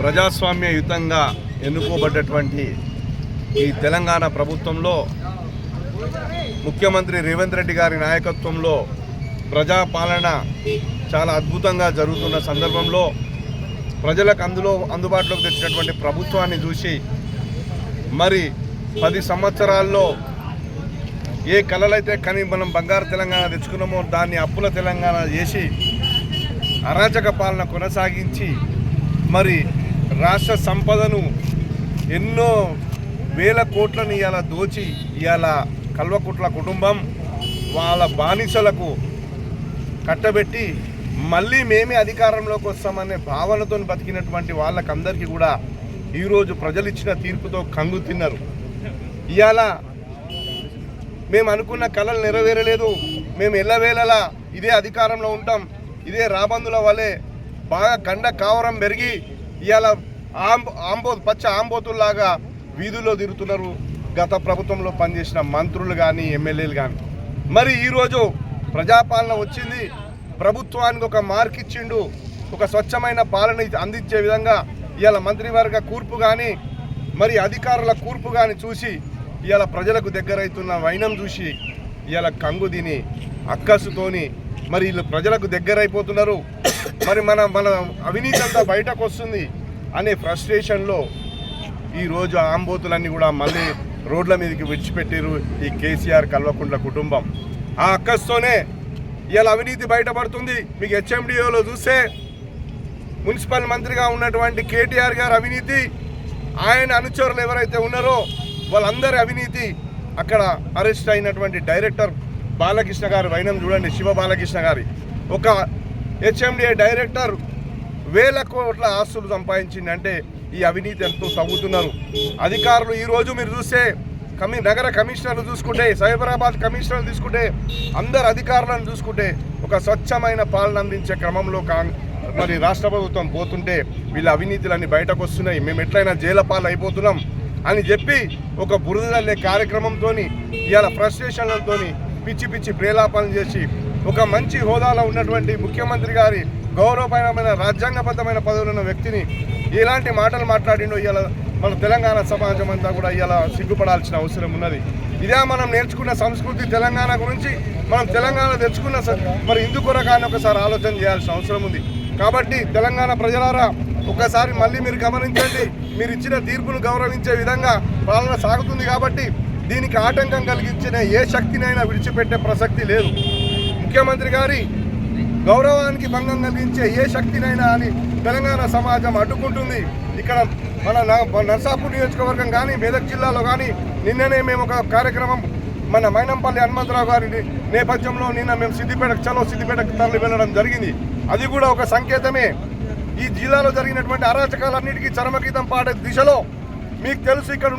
ప్రజాస్వామ్యయుతంగా ఎన్నుకోబడ్డటువంటి ఈ తెలంగాణ ప్రభుత్వంలో ముఖ్యమంత్రి రేవంత్ రెడ్డి గారి నాయకత్వంలో ప్రజాపాలన చాలా అద్భుతంగా జరుగుతున్న సందర్భంలో ప్రజలకు అందులో అందుబాటులోకి తెచ్చినటువంటి ప్రభుత్వాన్ని చూసి మరి పది సంవత్సరాల్లో ఏ కళలైతే కానీ మనం బంగారు తెలంగాణ తెచ్చుకున్నామో దాన్ని అప్పుల తెలంగాణ చేసి అరాచక పాలన కొనసాగించి మరి రాష్ట్ర సంపదను ఎన్నో వేల కోట్లను ఇవాళ దోచి ఇవాళ కల్వకుట్ల కుటుంబం వాళ్ళ బానిసలకు కట్టబెట్టి మళ్ళీ మేమే అధికారంలోకి వస్తామనే భావనతో బతికినటువంటి వాళ్ళకందరికీ కూడా ఈరోజు ప్రజలు ఇచ్చిన తీర్పుతో కంగు తిన్నారు. ఇవాళ మేము అనుకున్న కళలు నెరవేరలేదు. మేము ఎల్లవేళలా ఇదే అధికారంలో ఉంటాం. ఇదే రాబందుల వలె బాగా కండ కావరం పెరిగి ఇవాళ ఆంబో ఆంబో పచ్చ ఆంబోతుల్లాగా వీధుల్లో తిరుగుతున్నారు. గత ప్రభుత్వంలో పనిచేసిన మంత్రులు కానీ ఎమ్మెల్యేలు కానీ మరి ఈరోజు ప్రజాపాలన వచ్చింది. ప్రభుత్వానికి ఒక మార్క్ ఇచ్చిండు. ఒక స్వచ్ఛమైన పాలన అందించే విధంగా ఇవాళ మంత్రివర్గ కూర్పు కానీ మరి అధికారుల కూర్పు కానీ చూసి ఇవాళ ప్రజలకు దగ్గరవుతున్న వైనం చూసి ఇవాళ కంగు తిని అక్కసుతోని మరి వీళ్ళు ప్రజలకు దగ్గరైపోతున్నారు. మరి మన మన అవినీతి అంతా బయటకు వస్తుంది. అనే ఫ్రస్ట్రేషన్లో ఈరోజు ఆంబోతులన్నీ కూడా మళ్ళీ రోడ్ల మీదకి విడిచిపెట్టారు ఈ కేసీఆర్ కల్వకుంట్ల కుటుంబం. ఆ అక్కస్తోనే ఇలా అవినీతి బయటపడుతుంది. మీకు హెచ్ఎండిఓలో చూస్తే మున్సిపల్ మంత్రిగా ఉన్నటువంటి కేటీఆర్ గారు అవినీతి ఆయన అనుచరులు ఎవరైతే ఉన్నారో వాళ్ళందరి అవినీతి అక్కడ అరెస్ట్ అయినటువంటి డైరెక్టర్ బాలకృష్ణ గారు. వైనం చూడండి శివ బాలకృష్ణ గారి. ఒక హెచ్ఎండిఏ డైరెక్టర్ వేల కోట్ల ఆస్తులు సంపాదించింది అంటే ఈ అవినీతి ఎంతో తవ్వుతున్నారు అధికారులు ఈరోజు మీరు చూస్తే కమి నగర కమిషనర్లు చూసుకుంటే సైబరాబాద్ కమిషనర్లు తీసుకుంటే అందరు అధికారులను చూసుకుంటే ఒక స్వచ్ఛమైన పాలన అందించే క్రమంలో కా మరి రాష్ట్ర ప్రభుత్వం పోతుంటే వీళ్ళ అవినీతులన్నీ బయటకు వస్తున్నాయి మేము ఎట్లయినా జైల పాలు అయిపోతున్నాం అని చెప్పి ఒక బురదల్లే కార్యక్రమంతో ఇవాళ ఫ్రస్ట్రేషన్లతో పిచ్చి పిచ్చి ప్రేలాపాలను చేసి ఒక మంచి హోదాలో ఉన్నటువంటి ముఖ్యమంత్రి గారి గౌరవపరమైన రాజ్యాంగబద్ధమైన పదవులు ఉన్న వ్యక్తిని ఎలాంటి మాటలు మాట్లాడిండో ఇవాళ మన తెలంగాణ సమాజం అంతా కూడా ఇవాళ సిగ్గుపడాల్సిన అవసరం ఉన్నది. ఇదే మనం నేర్చుకున్న సంస్కృతి తెలంగాణ గురించి మనం తెలంగాణ తెచ్చుకున్న స- మరి ఇందుకొరకాని ఒకసారి ఆలోచన చేయాల్సిన అవసరం ఉంది. కాబట్టి తెలంగాణ ప్రజలారా ఒకసారి మళ్ళీ మీరు గమనించండి మీరు ఇచ్చిన తీర్పును గౌరవించే విధంగా పాలన సాగుతుంది కాబట్టి దీనికి ఆటంకం కలిగించిన ఏ శక్తినైనా విడిచిపెట్టే ప్రసక్తి లేదు. ముఖ్యమంత్రి గారి గౌరవానికి భంగం కలిగించే ఏ శక్తినైనా అని తెలంగాణ సమాజం అడ్డుకుంటుంది. ఇక్కడ మన నర్సాపూర్ నియోజకవర్గం కానీ మెదక్ జిల్లాలో కానీ నిన్ననే మేము ఒక కార్యక్రమం మన మైనంపల్లి హనుమంతరావు గారి నేపథ్యంలో నిన్న మేము సిద్దిపేట చలో సిద్దిపేటకు తరలి వెళ్ళడం జరిగింది. అది కూడా ఒక సంకేతమే. ఈ జిల్లాలో జరిగినటువంటి అరాచకాలన్నిటికీ చరమగీతం పాడే దిశలో మీకు తెలుసు ఇక్కడ